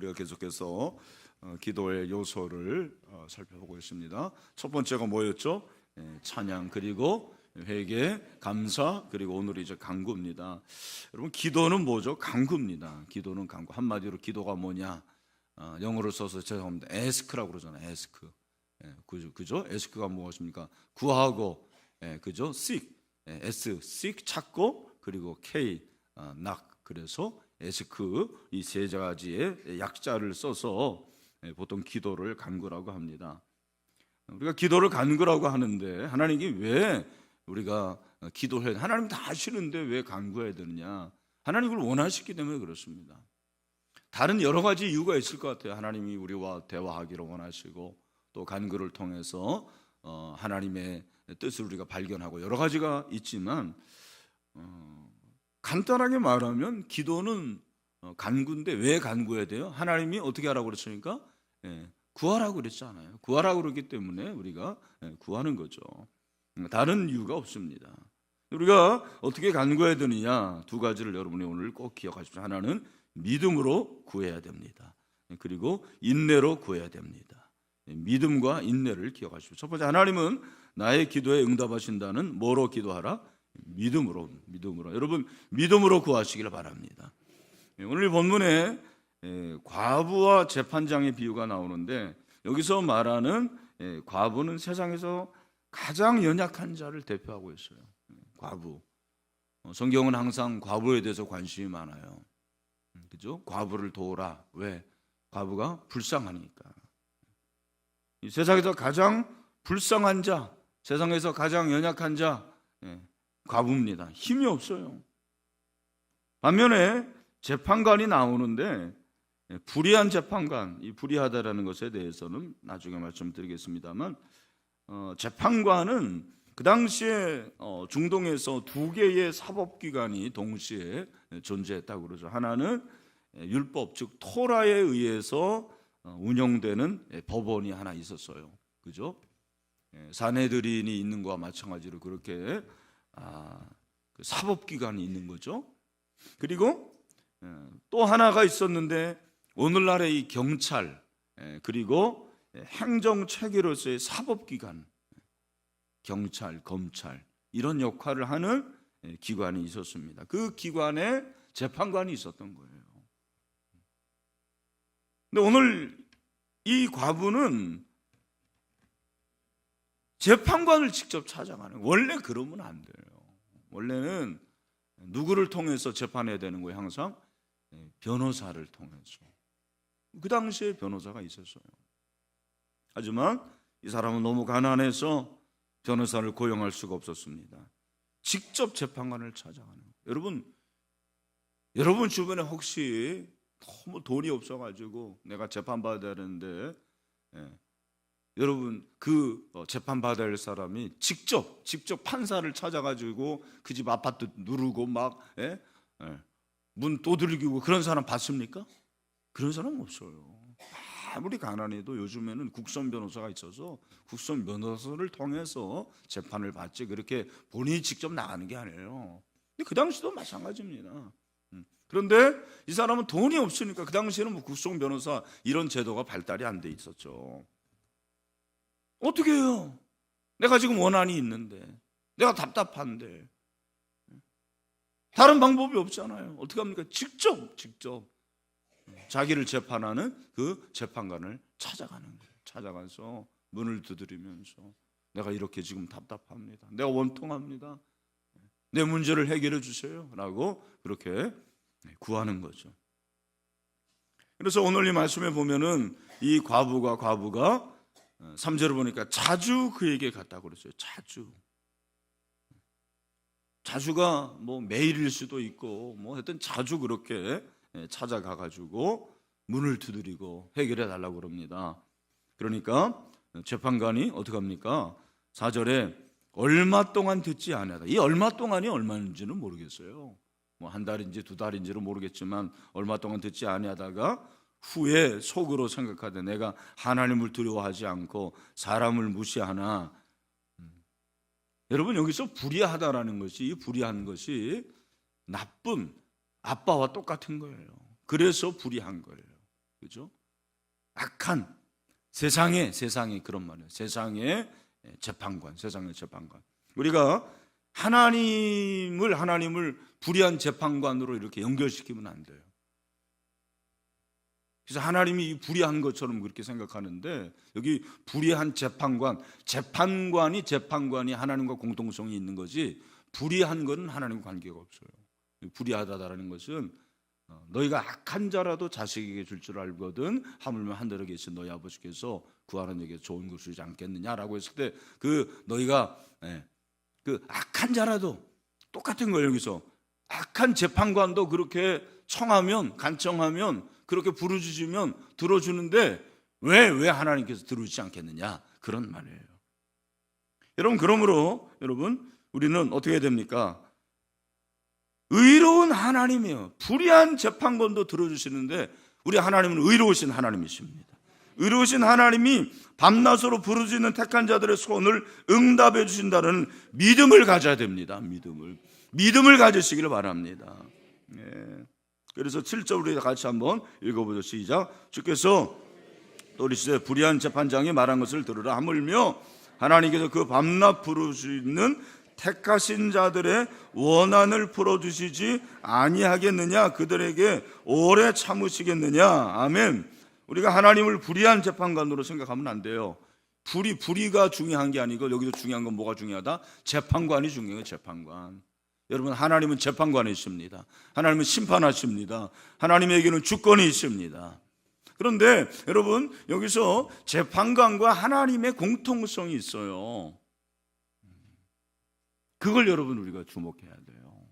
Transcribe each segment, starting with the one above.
우리가 계속해서 어, 기도의 요소를 어, 살펴보고 있습니다. 첫 번째가 뭐였죠? 예, 찬양 그리고 회개, 감사 그리고 오늘 이제 간구입니다. 여러분 기도는 뭐죠? 간구입니다. 기도는 간구. 한마디로 기도가 뭐냐? 어, 영어로 써서 죄송합니다. 에스크라고 그러잖아요. 에스크. 예, 그죠? 그죠? 에스크가 무엇입니까? 구하고, 예, 그죠? seek, 찾고, 그리고 K, 아. 그래서 에스크 이 세 가지의 약자를 써서 예, 보통 기도를 간구라고 합니다. 우리가 기도를 간구라고 하는데 하나님이 왜 우리가 기도해 하나님 다 아시는데 왜 간구해야 되느냐? 하나님을 원하시기 때문에 그렇습니다. 다른 여러 가지 이유가 있을 것 같아요. 하나님이 우리와 대화하기를 원하시고 또 간구를 통해서 어, 하나님의 뜻을 우리가 발견하고 여러 가지가 있지만 어, 간단하게 말하면 기도는 어, 간구인데 왜 간구해야 돼요? 하나님이 어떻게 하라고 그랬으니까 예, 구하라고 그랬잖아요. 구하라고 그러기 때문에 우리가 예, 구하는 거죠. 음, 다른 이유가 없습니다. 우리가 어떻게 간구해야 되느냐 두 가지를 여러분이 오늘 꼭 기억하십시오. 하나는 믿음으로 구해야 됩니다. 그리고 인내로 구해야 됩니다. 믿음과 인내를 기억하십시오. 첫 번째 하나님은 나의 기도에 응답하신다는 뭐로 기도하라? 믿음으로 믿음으로 여러분 믿음으로 구하시기를 바랍니다. 오늘 본문에 에, 과부와 재판장의 비유가 나오는데 여기서 말하는 에, 과부는 세상에서 가장 연약한 자를 대표하고 있어요. 과부. 어, 성경은 항상 과부에 대해서 관심이 많아요. 음, 그죠? 과부를 도우라. 왜? 과부가 불쌍하니까. 이 세상에서 가장 불쌍한 자, 세상에서 가장 연약한 자, 예, 과부입니다. 힘이 없어요. 반면에 재판관이 나오는데 예, 불의한 재판관, 이 불의하다라는 것에 대해서는 나중에 말씀드리겠습니다만 어, 재판관은 그 당시에 어, 중동에서 두 개의 사법기관이 동시에 존재했다고 그러죠. 하나는 예, 율법 즉 토라에 의해서 어, 운영되는 예, 법원이 하나 있었어요. 그죠? 예, 사내들인이 있는 것과 마찬가지로 그렇게 사법기관이 있는 거죠. 그리고 예, 또 하나가 있었는데 오늘날의 이 경찰 예, 그리고 행정 체계로서의 사법기관 경찰, 검찰 이런 역할을 하는 예, 기관이 있었습니다. 그 기관에 재판관이 있었던 거예요. 근데 오늘 이 과부는 재판관을 직접 찾아가는. 원래 그러면 안 돼요. 원래는 누구를 통해서 재판해야 되는 거예요? 항상 예, 변호사를 통해서. 그 당시에 변호사가 있었어요. 하지만 이 사람은 너무 가난해서 변호사를 고용할 수가 없었습니다. 직접 재판관을 찾아가는 거예요. 여러분, 여러분 주변에 혹시 너무 돈이 없어가지고 내가 재판 받아야 되는데 예, 여러분 그 어, 재판 할 사람이 직접 직접 판사를 찾아가지고 그 집 아파트 누르고 막 예? 예, 문 두들기고 그런 사람 봤습니까? 그런 사람 없어요. 아무리 가난해도 요즘에는 국선 변호사가 있어서 국선 변호사를 통해서 재판을 받지 그렇게 본인이 직접 나가는 게 아니에요. 근데 그 당시도 마찬가지입니다. 음. 그런데 이 사람은 돈이 없으니까 그 당시에는 뭐 국선 변호사 이런 제도가 발달이 안 돼 있었죠. 어떻게 해요? 내가 지금 원한이 있는데, 내가 답답한데, 다른 방법이 없잖아요. 어떻게 합니까? 직접, 직접 자기를 재판하는 그 재판관을 찾아가는 거예요. 찾아가서 문을 두드리면서 내가 이렇게 지금 답답합니다. 내가 원통합니다. 내 문제를 해결해 주세요. 라고 그렇게 구하는 거죠. 그래서 오늘 이 말씀에 보면은 이 과부가 과부가 3절을 보니까 자주 그에게 갔다고 그랬어요. 자주. 자주가 뭐 매일일 수도 있고 뭐 하여튼 자주 그렇게 찾아가 가지고 문을 두드리고 해결해 달라고 그럽니다. 그러니까 재판관이 어떻게 합니까? 4절에 얼마 동안 듣지 않아다. 이 얼마 동안이 얼마인지는 모르겠어요. 뭐 한 달인지 두 달인지는 모르겠지만 얼마 동안 듣지 아니하다가 후에 속으로 생각하되 내가 하나님을 두려워하지 않고 사람을 무시하나 음. 여러분 여기서 불의하다라는 것이 이 불의한 것이 나쁜 아빠와 똑같은 거예요. 그래서 불의한 거예요. 그죠? 악한 세상의 세상의 그런 말이에요. 세상의 재판관, 세상의 재판관. 우리가 하나님을 하나님을 불의한 재판관으로 이렇게 연결시키면 안 돼요. 그래서 하나님이 이 불의한 것처럼 그렇게 생각하는데 여기 불의한 재판관, 재판관이 재판관이 하나님과 공통성이 있는 거지 불의한 것은 하나님과 관계가 없어요. 불의하다라는 것은 어, 너희가 악한 자라도 자식에게 줄 줄 알거든 하물며 하늘에 계신 너희 아버지께서 구하는 에게 좋은 것을 주지 않겠느냐라고 했을 때 그 너희가 예, 그 악한 자라도 똑같은 거예요 여기서 악한 재판관도 그렇게 청하면 간청하면 그렇게 부르짖으면 들어주는데 왜 왜 하나님께서 들어주지 않겠느냐 그런 말이에요. 여러분 그러므로 여러분 우리는 어떻게 해야 됩니까? 의로운 하나님이요. 불의한 재판관도 들어주시는데 우리 하나님은 의로우신 하나님이십니다. 의로우신 하나님이 밤낮으로 부르짖는 택한 자들의 소원을 응답해 주신다는 믿음을 가져야 됩니다. 믿음을. 믿음을 가지시기를 바랍니다. 예. 그래서 7절 우리 같이 한번 읽어보죠. 시작. 주께서 또리시되 불의한 재판장이 말한 것을 들으라 하물며 하나님께서 그 밤낮 부르짖는 택하신 자들의 원한을 풀어주시지 아니하겠느냐 그들에게 오래 참으시겠느냐 아멘 우리가 하나님을 불의한 재판관으로 생각하면 안 돼요 불의 불의가 중요한 게 아니고 여기서 중요한 건 뭐가 중요하다 재판관이 중요해요 재판관 여러분 하나님은 재판관이십니다 하나님은 심판하십니다 하나님에게는 주권이 있습니다 그런데 여러분 여기서 재판관과 하나님의 공통성이 있어요 그걸 여러분 우리가 주목해야 돼요.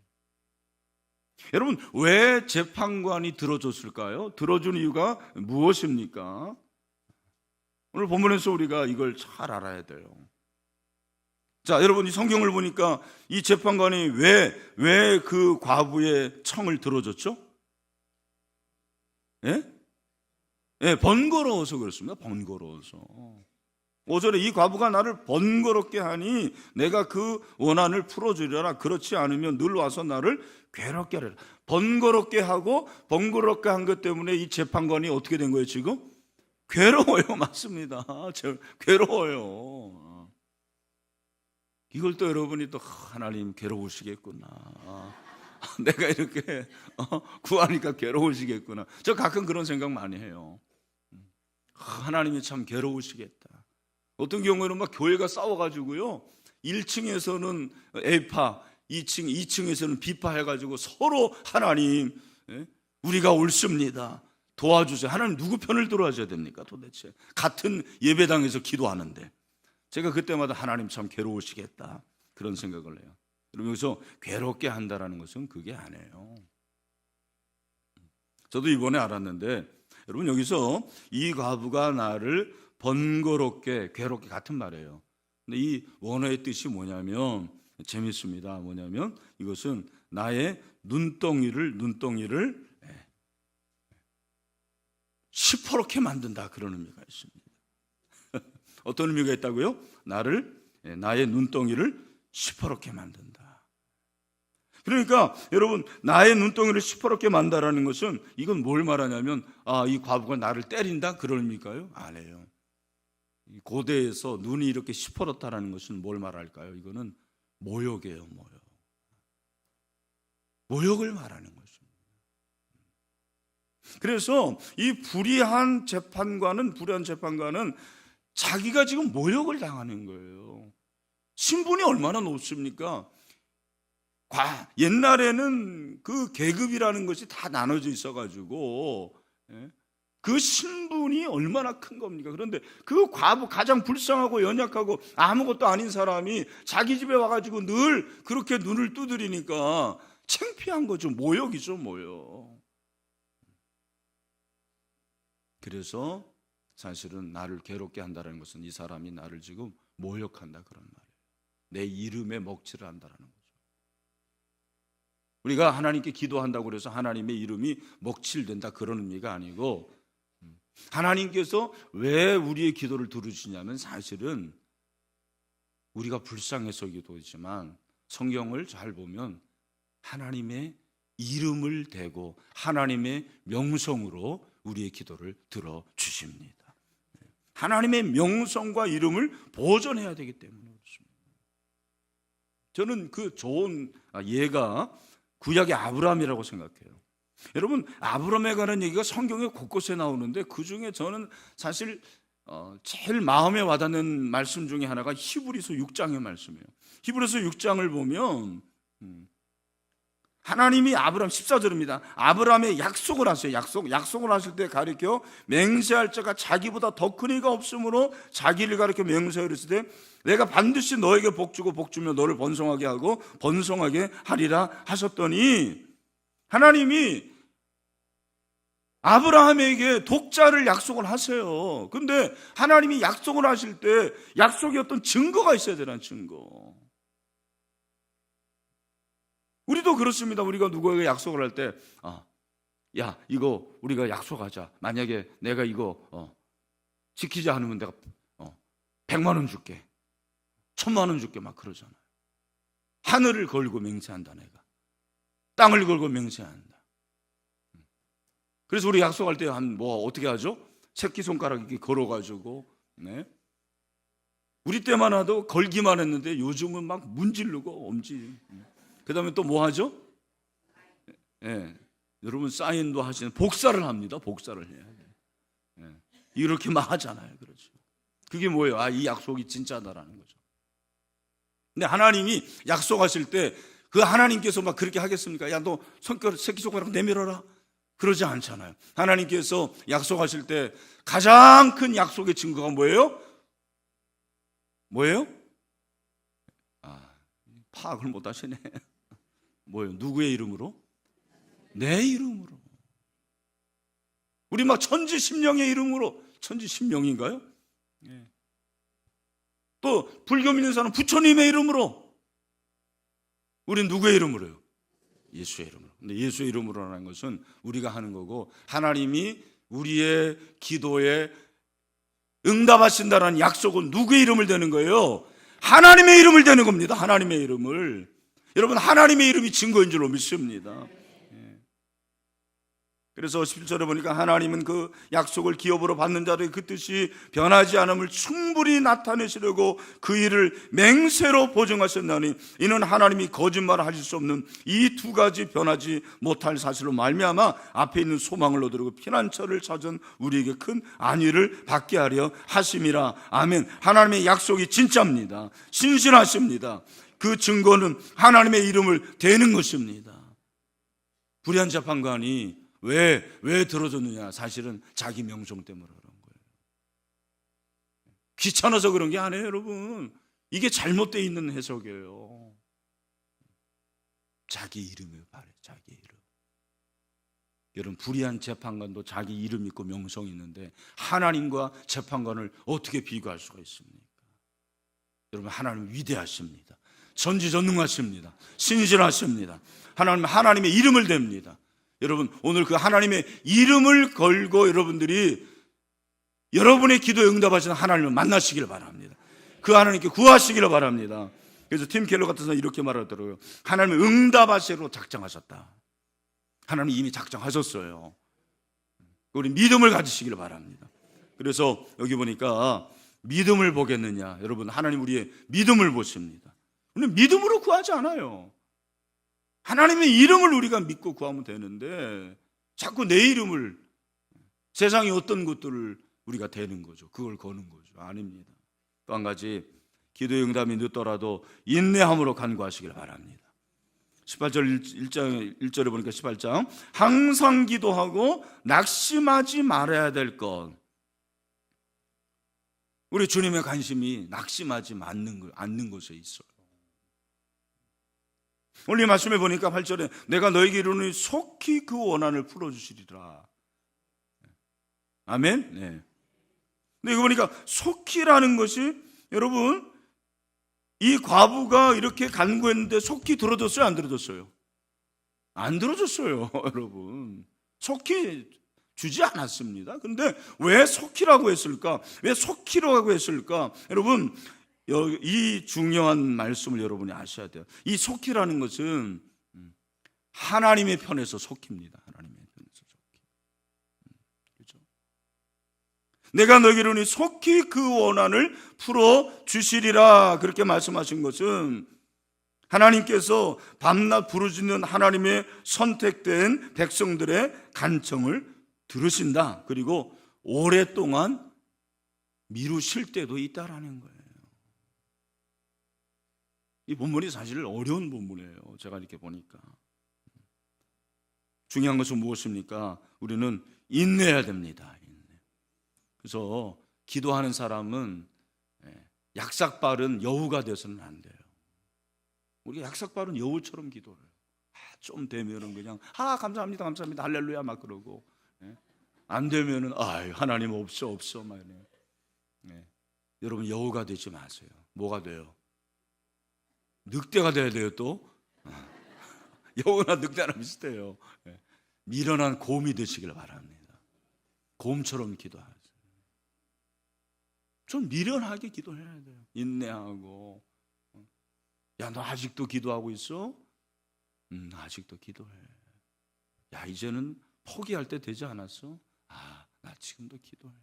여러분 왜 재판관이 들어줬을까요? 들어준 이유가 무엇입니까? 오늘 본문에서 우리가 이걸 잘 알아야 돼요. 자, 여러분 이 성경을 보니까 이 재판관이 왜 왜 그 과부의 청을 들어줬죠? 예? 예, 번거로워서 그렇습니다. 번거로워서. 오절에 이 과부가 나를 번거롭게 하니 내가 그 원한을 풀어주려라. 그렇지 않으면 늘 와서 나를 괴롭게 하라. 번거롭게 하고 번거롭게 한 것 때문에 이 재판관이 어떻게 된 거예요 지금? 괴로워요. 맞습니다. 괴로워요. 이걸 또 여러분이 또 하나님 괴로우시겠구나. 내가 이렇게 어, 구하니까 괴로우시겠구나. 저 가끔 그런 생각 많이 해요. 하나님이 참 괴로우시겠다. 어떤 경우에는 막 교회가 싸워가지고요. 1층에서는 A파, 2층, 2층에서는 B파 해가지고 서로 하나님, 예? 우리가 옳습니다. 도와주세요. 하나님 누구 편을 들어야셔야 됩니까 도대체? 같은 예배당에서 기도하는데. 제가 그때마다 하나님 참 괴로우시겠다. 그런 생각을 해요. 여러분 여기서 괴롭게 한다라는 것은 그게 아니에요. 저도 이번에 알았는데 여러분 여기서 이 과부가 나를 번거롭게 괴롭게 같은 말이에요. 근데 이 원어의 뜻이 뭐냐면 재밌습니다. 뭐냐면 이것은 나의 눈덩이를 눈덩이를 예, 시퍼렇게 만든다 그런 의미가 있습니다. 어떤 의미가 있다고요? 나를 예, 나의 눈덩이를 시퍼렇게 만든다. 그러니까 여러분 나의 눈덩이를 시퍼렇게 만다라는 것은 이건 뭘 말하냐면 아 이 과부가 나를 때린다 그런 의미일까요? 아니에요. 고대에서 눈이 이렇게 시퍼렇다라는 것은 뭘 말할까요? 이거는 모욕이에요, 모욕. 모욕을 말하는 것입니다. 그래서 이 불의한 재판관은 불의한 재판관은 자기가 지금 모욕을 당하는 거예요. 신분이 얼마나 높습니까? 과, 옛날에는 그 계급이라는 것이 다 나눠져 있어가지고 예? 그 신분이 얼마나 큰 겁니까? 그런데 그 과부 가장 불쌍하고 연약하고 아무것도 아닌 사람이 자기 집에 와가지고 늘 그렇게 눈을 두드리니까 창피한 거죠. 모욕이죠, 모욕. 그래서 사실은 나를 괴롭게 한다는 것은 이 사람이 나를 지금 모욕한다 그런 말이에요. 내 이름에 먹칠을 한다는 거죠. 우리가 하나님께 기도한다고 그래서 하나님의 이름이 먹칠된다 그런 의미가 아니고 하나님께서 왜 우리의 기도를 들으시냐면 사실은 우리가 불쌍해서 기도 하지만 성경을 잘 보면 하나님의 이름을 대고 하나님의 명성으로 우리의 기도를 들어 주십니다. 하나님의 명성과 이름을 보존해야 되기 때문에 그렇습니다. 저는 그 좋은 예가 구약의 아브라함이라고 생각해요. 여러분 아브라함에 관한 얘기가 성경에 곳곳에 나오는데 그 중에 저는 사실 어, 제일 마음에 와닿는 말씀 중에 하나가 히브리서 6장의 말씀이에요. 히브리서 6장을 보면 음, 하나님이 아브라함 14절입니다. 아브라함의 약속을 하세요. 약속 약속을 하실 때 가리켜 맹세할 자가 자기보다 더 큰 이가 없으므로 자기를 가리켜 맹세를 했을 때 내가 반드시 너에게 복 주고 복 주며 너를 번성하게 하고 번성하게 하리라 하셨더니 하나님이 아브라함에게 독자를 약속을 하세요. 근데 하나님이 약속을 하실 때 약속이 어떤 증거가 있어야 되는 증거. 우리도 그렇습니다. 우리가 누구에게 약속을 할 때, 아, 야, 이거 우리가 약속하자. 만약에 내가 이거 어, 지키지 않으면 내가 어, 100만 원 줄게. 천만 원 줄게. 막 그러잖아요. 하늘을 걸고 맹세한다, 내가. 땅을 걸고 맹세한다. 그래서 우리 약속할 때 한 뭐 어떻게 하죠? 새끼 손가락 이렇게 걸어 가지고, 네. 우리 때만 해도 걸기만 했는데 요즘은 막 문지르고 엄지. 그 다음에 또 뭐 하죠? 예. 여러분 사인도 하시는 복사를 합니다. 복사를 돼. 예. 이렇게 막 하잖아요. 그렇죠. 그게 뭐예요? 아, 이 약속이 진짜다라는 거죠. 근데 하나님이 약속하실 때 그 하나님께서 막 그렇게 하겠습니까? 야, 너 손가락, 새끼손가락 내밀어라. 그러지 않잖아요. 하나님께서 약속하실 때 가장 큰 약속의 증거가 뭐예요? 뭐예요? 아, 파악을 못 하시네. 뭐예요? 누구의 이름으로? 내 이름으로. 우리 막 천지심령의 이름으로 천지심령인가요? 예. 또 불교 믿는 사람 부처님의 이름으로 우리 누구의 이름으로요? 예수의 이름으로. 근데 예수의 이름으로라는 것은 우리가 하는 거고 하나님이 우리의 기도에 응답하신다는 약속은 누구의 이름을 대는 거예요? 하나님의 이름을 대는 겁니다. 하나님의 이름을. 여러분 하나님의 이름이 증거인 줄로 믿습니다. 예. 그래서 17절에 보니까 하나님은 그 약속을 기업으로 받는 자들의 그 뜻이 변하지 않음을 충분히 나타내시려고 그 일을 맹세로 보증하셨나니 이는 하나님이 거짓말 하실 수 없는 이 두 가지 변하지 못할 사실로 말미암아 앞에 있는 소망을 얻으려고 피난처를 찾은 우리에게 큰 안위를 받게 하려 하심이라 아멘 하나님의 약속이 진짜입니다 신실하십니다 그 증거는 하나님의 이름을 대는 것입니다 불의한 재판관이 왜, 왜 들어줬느냐? 사실은 자기 명성 때문에 그런 거예요. 귀찮아서 그런 게 아니에요, 여러분. 이게 잘못되어 있는 해석이에요. 자기 이름을 바래, 자기 이름. 여러분, 불의한 재판관도 자기 이름 있고 명성이 있는데, 하나님과 재판관을 어떻게 비교할 수가 있습니까? 여러분, 하나님 위대하십니다. 전지전능하십니다. 신실하십니다. 하나님, 하나님의 이름을 댑니다. 여러분, 오늘 그 하나님의 이름을 걸고 여러분들이 여러분의 기도에 응답하시는 하나님을 만나시기를 바랍니다. 그 하나님께 구하시기를 바랍니다. 그래서 팀 켈러 같은 사람이 이렇게 말하더라고요. 하나님을 응답하시로 작정하셨다. 하나님 이미 작정하셨어요. 우리 믿음을 가지시기를 바랍니다. 그래서 여기 보니까 믿음을 보겠느냐. 여러분, 하나님 우리의 믿음을 보십니다. 우리는 믿음으로 구하지 않아요. 하나님의 이름을 우리가 믿고 구하면 되는데 자꾸 내 이름을 세상의 어떤 것들을 우리가 대는 거죠. 그걸 거는 거죠. 아닙니다. 또 한 가지 기도의 응답이 늦더라도 인내함으로 간구하시길 바랍니다. 18절 1장 1절에 보니까 18장 항상 기도하고 낙심하지 말아야 될 것. 우리 주님의 관심이 낙심하지 않는 것에 있어요. 오늘 말씀해 보니까 8절에 내가 너에게 이르노니 속히 그 원한을 풀어주시리라. 아멘? 네. 근데 이거 보니까 속히라는 것이 여러분 이 과부가 이렇게 간구했는데 속히 들어줬어요? 안 들어줬어요? 안 들어줬어요, 여러분. 속히 주지 않았습니다. 근데 왜 속히라고 했을까? 왜 속히라고 했을까? 여러분, 이 중요한 말씀을 여러분이 아셔야 돼요. 이 속히라는 것은 하나님의 편에서 속힙니다. 하나님의 편에서 속히. 내가 너희를 속히 그 원한을 풀어 주시리라 그렇게 말씀하신 것은 하나님께서 밤낮 부르짖는 하나님의 선택된 백성들의 간청을 들으신다. 그리고 오랫동안 미루실 때도 있다라는 거예요. 이 본문이 사실 어려운 본문이에요. 제가 이렇게 보니까. 중요한 것은 무엇입니까? 우리는 인내해야 됩니다. 인내. 그래서 기도하는 사람은 예, 약삭빠른 여우가 돼서는 안 돼요. 우리가 약삭빠른 여우처럼 기도를. 아, 좀 되면은 그냥 아 감사합니다 감사합니다 할렐루야 막 그러고 예. 안 되면은 아 하나님 없어 없어 막 이래요. 예. 여러분 여우가 되지 마세요. 뭐가 돼요? 늑대가 돼야 돼요 또. 여우나 늑대랑 비슷해요. 예. 미련한 곰이 되시길 바랍니다. 곰처럼 기도하세요. 좀 미련하게 기도해야 돼요. 인내하고. 야, 너 아직도 기도하고 있어? 음, 아직도 기도해. 야, 이제는 포기할 때 되지 않았어? 아, 나 지금도 기도해.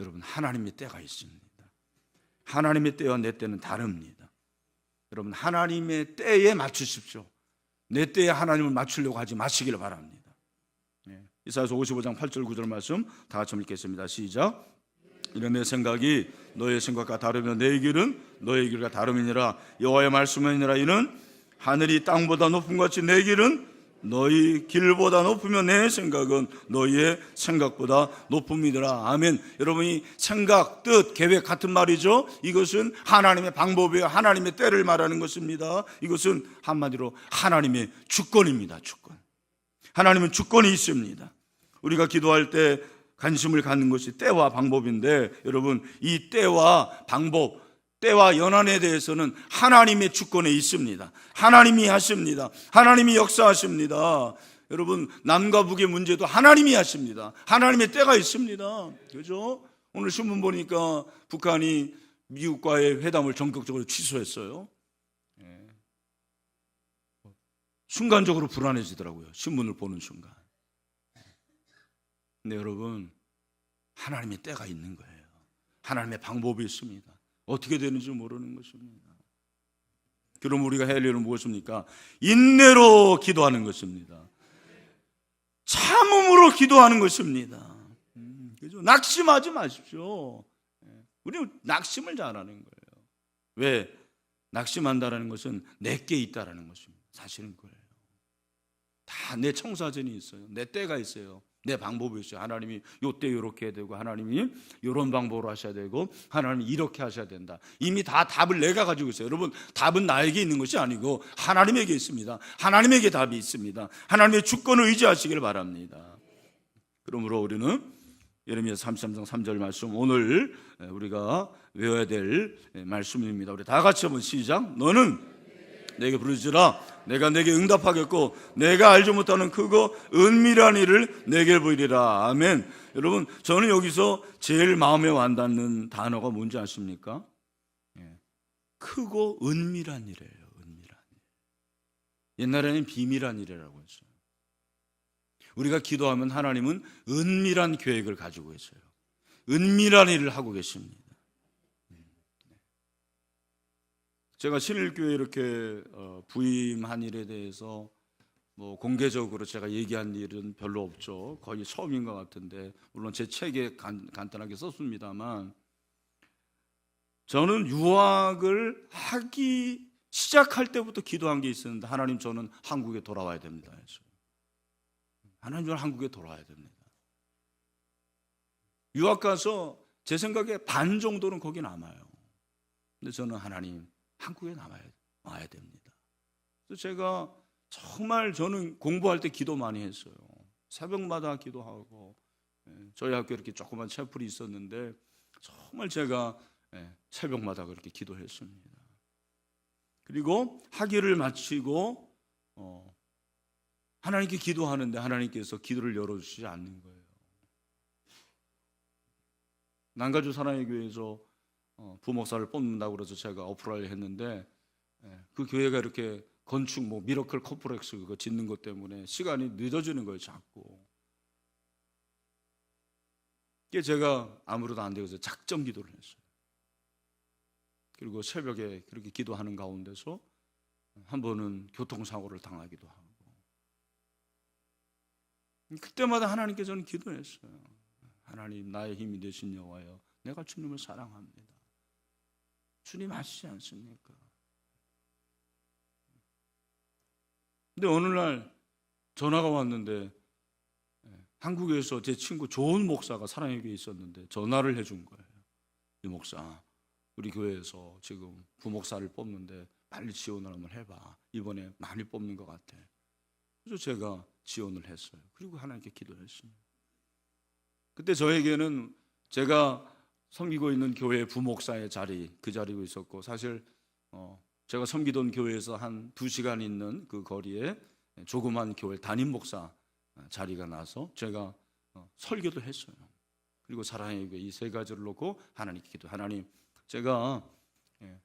여러분, 하나님의 때가 있습니다. 하나님의 때와 내 때는 다릅니다. 여러분, 하나님의 때에 맞추십시오. 내 때에 하나님을 맞추려고 하지 마시기를 바랍니다. 네. 이사야서 55장 8절 9절 말씀 다 같이 읽겠습니다. 시작. 이런 내 생각이 너의 생각과 다르며 내 길은 너의 길과 다름이니라 여호와의 말씀이니라 이는 하늘이 땅보다 높은 것 같이 내 길은 너희 길보다 높으며 내 생각은 너희의 생각보다 높음이더라. 아멘. 여러분이 생각, 뜻, 계획 같은 말이죠. 이것은 하나님의 방법이에요. 하나님의 때를 말하는 것입니다. 이것은 한마디로 하나님의 주권입니다. 주권. 하나님은 주권이 있습니다. 우리가 기도할 때 관심을 갖는 것이 때와 방법인데 여러분 이 때와 방법 때와 연한에 대해서는 하나님의 주권에 있습니다. 하나님이 하십니다. 하나님이 역사하십니다. 여러분 남과 북의 문제도 하나님이 하십니다. 하나님의 때가 있습니다. 그죠? 오늘 신문 보니까 북한이 미국과의 회담을 전격적으로 취소했어요. 예. 순간적으로 불안해지더라고요. 신문을 보는 순간. 근데 여러분 하나님의 때가 있는 거예요. 하나님의 방법이 있습니다. 어떻게 되는지 모르는 것입니다. 그럼 우리가 해야 할 일은 무엇입니까? 인내로 기도하는 것입니다. 참음으로 기도하는 것입니다. 음, 그죠? 낙심하지 마십시오. 우리는 낙심을 잘하는 거예요. 왜? 낙심한다라는 것은 내게 있다라는 것입니다. 사실은 그래요. 다 내 청사전이 있어요. 내 때가 있어요. 내 방법이 있어요. 하나님이 요때 이렇게 해야 되고 하나님이 이런 방법으로 하셔야 되고 하나님이 이렇게 하셔야 된다. 이미 다 답을 내가 가지고 있어요. 여러분 답은 나에게 있는 것이 아니고 하나님에게 있습니다. 하나님에게 답이 있습니다. 하나님의 주권을 의지하시길 바랍니다. 그러므로 우리는 예레미야 33장 3절 말씀 오늘 우리가 외워야 될 말씀입니다. 우리 다 같이 한번 시작. 너는 내게 부르짖으라 내가 내게 응답하겠고 내가 알지 못하는 크고 은밀한 일을 내게 보이리라. 아멘. 여러분 저는 여기서 제일 마음에 와닿는 단어가 뭔지 아십니까? 예. 크고 은밀한 일이에요 은밀한 일. 옛날에는 비밀한 일이라고 했어요. 우리가 기도하면 하나님은 은밀한 계획을 가지고 있어요. 은밀한 일을 하고 계십니다 제가 신일교회 이렇게 어, 부임한 일에 대해서 뭐 공개적으로 제가 얘기한 일은 별로 없죠. 거의 처음인 것 같은데 물론 제 책에 간, 간단하게 썼습니다만 저는 유학을 하기 시작할 때부터 기도한 게 있었는데 하나님 저는 한국에 돌아와야 됩니다. 하나님 저는 한국에 돌아와야 됩니다. 유학 가서 제 생각에 반 정도는 거기 남아요. 근데 저는 하나님 한국에 남아야 됩니다. 그래서 제가 정말 저는 공부할 때 기도 많이 했어요. 새벽마다 기도하고 예, 저희 학교 이렇게 조그만 채플이 있었는데 정말 제가 예, 새벽마다 그렇게 기도했습니다. 그리고 학위를 마치고 어, 하나님께 기도하는데 하나님께서 기도를 열어주시지 않는 거예요. 난가주 사랑의 교회에서 어, 부목사를 뽑는다고 그래서 제가 어플을 했는데 예, 그 교회가 이렇게 건축 뭐 미러클 컴플렉스 그거 짓는 것 때문에 시간이 늦어지는 거예요 자꾸 이게 제가 아무래도 안 되어서 작정 기도를 했어요. 그리고 새벽에 그렇게 기도하는 가운데서 한 번은 교통사고를 당하기도 하고 그때마다 하나님께 저는 기도했어요. 하나님 나의 힘이 되신 여호와여 내가 주님을 사랑합니다. 주님 아시지 않습니까? 근데 어느 날 전화가 왔는데 예, 한국에서 제 친구 좋은 목사가 사랑의 교회에 있었는데 전화를 해준 거예요. 이 목사 우리 교회에서 지금 부목사를 뽑는데 빨리 지원을 한번 해봐. 이번에 많이 뽑는 것 같아. 그래서 제가 지원을 했어요. 그리고 하나님께 기도했습니다. 그때 저에게는 제가 섬기고 있는 교회 부목사의 자리 그 자리고 있었고 사실 어, 제가 섬기던 교회에서 한 두 시간 있는 그 거리에 조그만 교회 담임 목사 자리가 나서 제가 어, 설교도 했어요. 그리고 사랑의 교회 이 세 가지를 놓고 하나님께 기도. 하나님 제가 예,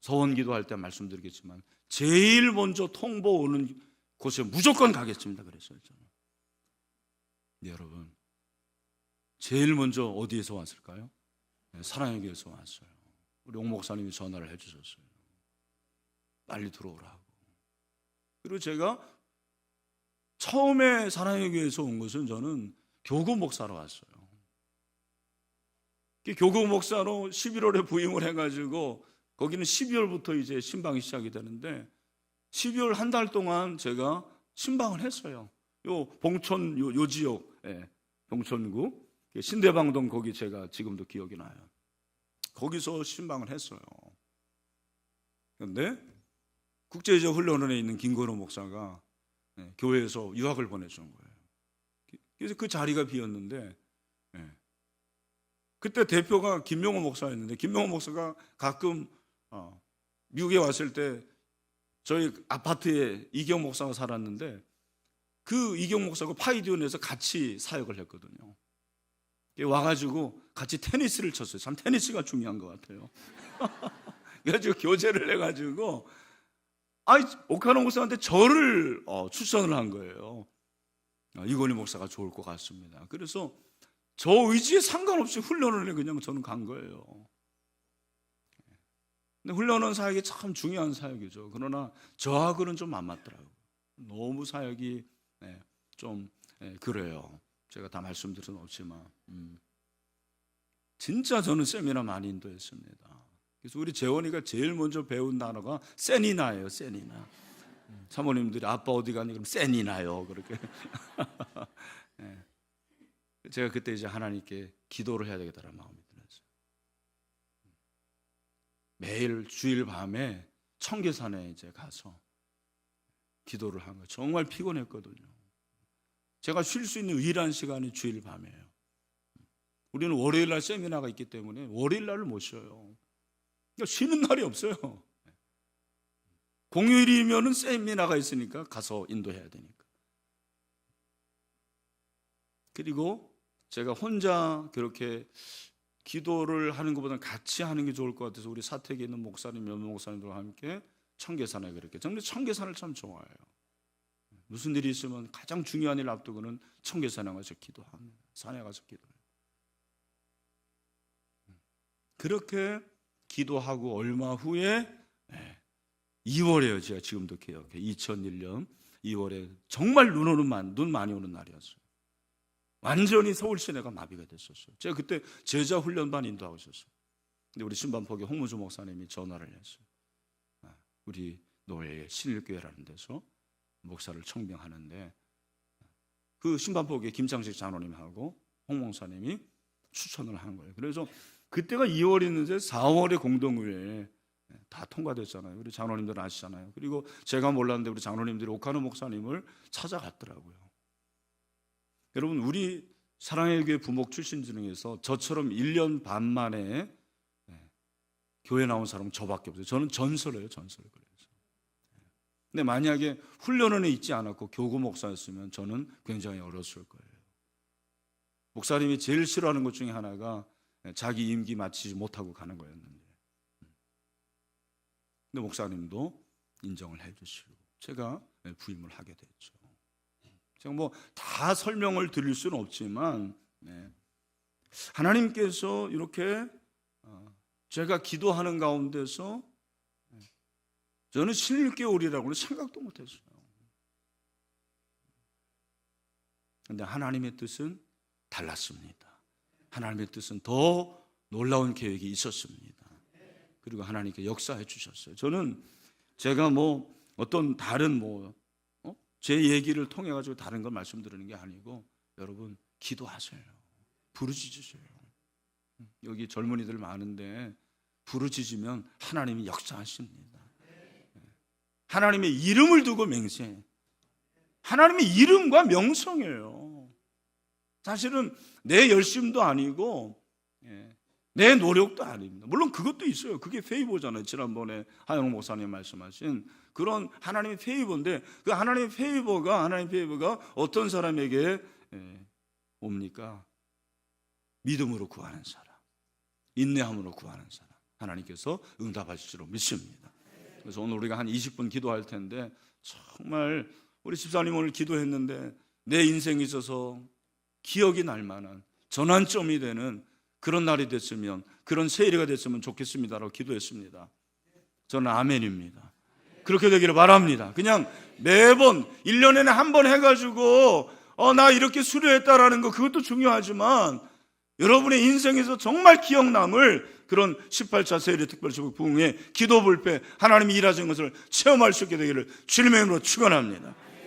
서원 기도할 때 말씀드리겠지만 제일 먼저 통보 오는 곳에 무조건 가겠습니다. 그랬어요. 저는. 네, 여러분 제일 먼저 어디에서 왔을까요? 네, 교회에서 왔어요. 우리 옥 목사님이 전화를 해주셨어요. 빨리 들어오라고. 그리고 제가 처음에 사랑의 교회에서 온 것은 저는 교구 목사로 왔어요. 그 교구 목사로 11월에 부임을 해가지고 거기는 12월부터 이제 신방이 시작이 되는데 12월 한 달 동안 제가 신방을 했어요. 요 봉천 요, 요 지역, 예, 봉천구 신대방동 거기 제가 지금도 기억이 나요. 거기서 신방을 했어요. 그런데 국제적 훈련원에 있는 김건호 목사가 예, 교회에서 유학을 보내준 거예요. 그래서 그 자리가 비었는데 예, 그때 대표가 김명호 목사였는데 김명호 목사가 가끔 어, 미국에 왔을 때 저희 아파트에 이경 목사가 살았는데 그 이경 목사가 파이디온에서 같이 사역을 했거든요. 와가지고 같이 테니스를 쳤어요. 참 테니스가 중요한 것 같아요. 그래가지고 교제를 해가지고 아이 오카노 목사한테 저를 어, 추천을 한 거예요. 어, 이건희 목사가 좋을 것 같습니다. 그래서 저 의지에 상관없이 훈련을 해 그냥 저는 간 거예요. 근데 훈련은 사역이 참 중요한 사역이죠. 그러나 저하고는 좀 안 맞더라고요. 너무 사역이 네, 좀 네, 그래요. 제가 다 말씀드릴 수는 없지만 음. 진짜 저는 세미나 많이 인도했습니다. 그래서 우리 재원이가 제일 먼저 배운 단어가 세니나예요. 세니나. 음, 사모님들이 아빠 어디 가니 그럼 세니나요. 그렇게. 네. 제가 그때 이제 하나님께 기도를 해야 되겠다는 마음이 들었어요. 매일 주일 밤에 청계산에 이제 가서 기도를 한 거예요. 정말 피곤했거든요. 제가 쉴 수 있는 유일한 시간이 주일 밤이에요. 우리는 월요일 날 세미나가 있기 때문에 월요일 날을 못 쉬어요. 그러니까 쉬는 날이 없어요. 공휴일이면은 세미나가 있으니까 가서 인도해야 되니까. 그리고 제가 혼자 그렇게 기도를 하는 것보다는 같이 하는 게 좋을 것 같아서 우리 사택에 있는 목사님, 몇 목사님들과 함께 청계산에 그렇게. 저는 청계산을 참 좋아해요. 무슨 일이 있으면 가장 중요한 일 앞두고는 청계 산에 가서 기도합니다. 산에 가서 기도해요. 그렇게 기도하고 얼마 후에 2월에요. 제가 지금도 기억해. 2001년 2월에 정말 눈 오는 만, 눈 많이 오는 날이었어요. 완전히 서울 시내가 마비가 됐었어요. 제가 그때 제자 훈련반 인도하고 있었어요. 근데 우리 신반폭의 홍무주 목사님이 전화를 했어요. 아, 우리 노예의 신일교회라는 데서 목사를 청명하는데 그 신반폭의 김창식 장로님하고 홍 목사님이 추천을 한 거예요. 그래서 그때가 2월이었는데 4월에 공동의회에 다 통과됐잖아요. 우리 장로님들 아시잖아요. 그리고 제가 몰랐는데 우리 장로님들이 오카노 목사님을 찾아갔더라고요. 여러분 우리 사랑의 교회 부목 출신 중에서 저처럼 1년 반 만에 교회 나온 사람은 저밖에 없어요. 저는 전설이에요, 전설 그래서. 근데 만약에 훈련원에 있지 않았고 교구 목사였으면 저는 굉장히 어렸을 거예요. 목사님이 제일 싫어하는 것 중에 하나가 자기 임기 마치지 못하고 가는 거였는데. 근데 목사님도 인정을 해 주시고 제가 부임을 하게 됐죠. 제가 뭐 다 설명을 드릴 수는 없지만 네. 하나님께서 이렇게 어, 제가 기도하는 가운데서 저는 16개월이라고는 생각도 못했어요. 근데 하나님의 뜻은 달랐습니다. 하나님의 뜻은 더 놀라운 계획이 있었습니다. 그리고 하나님께 역사해 주셨어요. 저는 제가 뭐 어떤 다른 뭐 어? 제 얘기를 통해 가지고 다른 걸 말씀드리는 게 아니고 여러분 기도하세요. 부르짖으세요. 여기 젊은이들 많은데 부르짖으면 하나님이 역사하십니다. 하나님의 이름을 두고 맹세. 하나님의 이름과 명성이에요. 사실은 내 열심도 아니고 예, 내 노력도 아닙니다. 물론 그것도 있어요. 그게 페이보잖아요. 지난번에 하영 목사님 말씀하신 그런 하나님의 페이보인데 그 하나님의 페이보가 하나님의 페이보가 어떤 사람에게 예, 옵니까? 믿음으로 구하는 사람, 인내함으로 구하는 사람. 하나님께서 응답하실 줄 믿습니다. 그래서 오늘 우리가 한 20분 기도할 텐데 정말 우리 집사님 오늘 기도했는데 내 인생에 있어서 기억이 날 만한 전환점이 되는 그런 날이 됐으면 그런 세일이가 됐으면 좋겠습니다라고 기도했습니다. 저는 아멘입니다. 그렇게 되기를 바랍니다. 그냥 매번 1년에는 한 번 해 가지고 어, 나 이렇게 수료했다라는 거 그것도 중요하지만 여러분의 인생에서 정말 기억 남을 그런 18차 세례 특별시국 부흥의 기도 불패 하나님이 일하시는 것을 체험할 수 있게 되기를 주님의 이름으로 축원합니다.